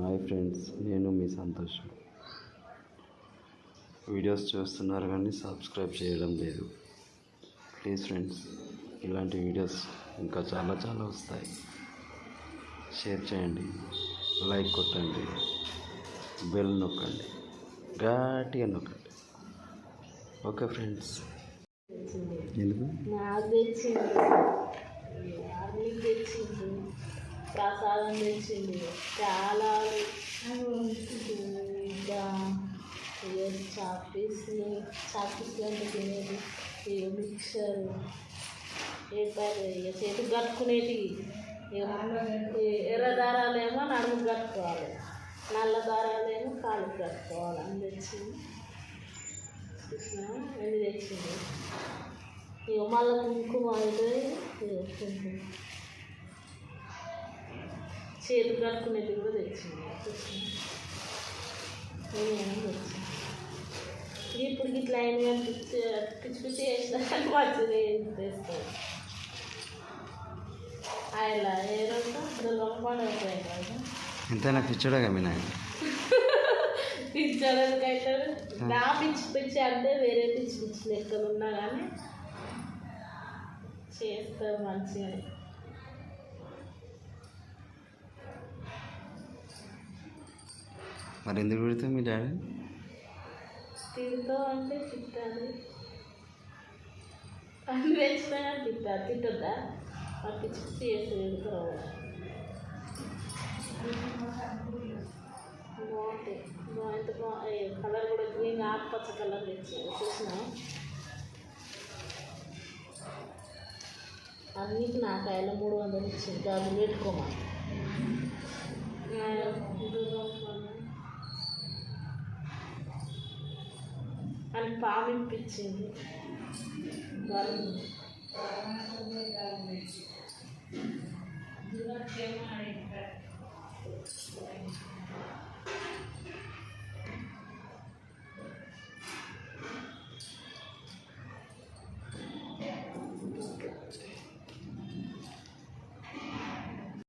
Hi friends నేను మీ సంతోషం. Videos చూస్తున్నారు కానీ సబ్స్క్రైబ్ చేయడం లేదు. ప్లీజ్ ఫ్రెండ్స్ ఇలాంటి వీడియోస్ ఇంకా చాలా చాలా వస్తాయి. షేర్ చేయండి లైక్ కొట్టండి బెల్ నొక్కండి గట్టిగా నొక్కండి. ఓకే ఫ్రెండ్స్ ఎందుకు? ప్రసాదం తెచ్చింది. చాలా ఇంకా ఇక చాపీస్లు చాపీస్లు అంటే తినేది. ఇక మిక్సర్. ఏపారు ఇక చేతికి కట్టుకునేటివి ఇక ఎర్ర దారాలేమో నడుము కట్టుకోవాలి. నల్ల దారాలేమో కాలుకి కట్టుకోవాలి. అని తెచ్చింది. కృష్ణ ఎన్ని తెచ్చింది. ఇక మళ్ళీ కుంకుమ అయితే కుంకుమ చేతి కట్టుకునేది కూడా తెచ్చింది. తెచ్చింది. ఇప్పుడు ఇట్లా అయిన కానీ పిచ్చి పిచ్చి పిచ్చి చేసిన కానీ మంచిది తెస్తాను ఆయన ఏ రోజు రోజు ఎంతైనా పిచ్చోడగా మీ నాయన. పిచ్చడానికి అయితే నా పిచ్చి పిచ్చి అంటే వేరే పిచ్చి పిచ్చి లెక్కలు ఉన్నా కానీ చేస్తారు మంచిగా మరి ఎందుకు పెడితే మీ డాడీ? తింటూ అంటే తిట్టాలి అన్ని వేసినా కానీ తిట్టద్దా ఆ చిప్స్ పిచ్చి చేసి వెళ్తారు బాగుంటాయి. బాగుంటే బాగుంటాయి కలర్ కూడా గ్రీన్ ఆకుపచ్చ కలర్ తెచ్చాను చూసిన? అన్నిటి నా కాయలు మూడు వందలు ఇచ్చింది. అది పెట్టుకోమా? అని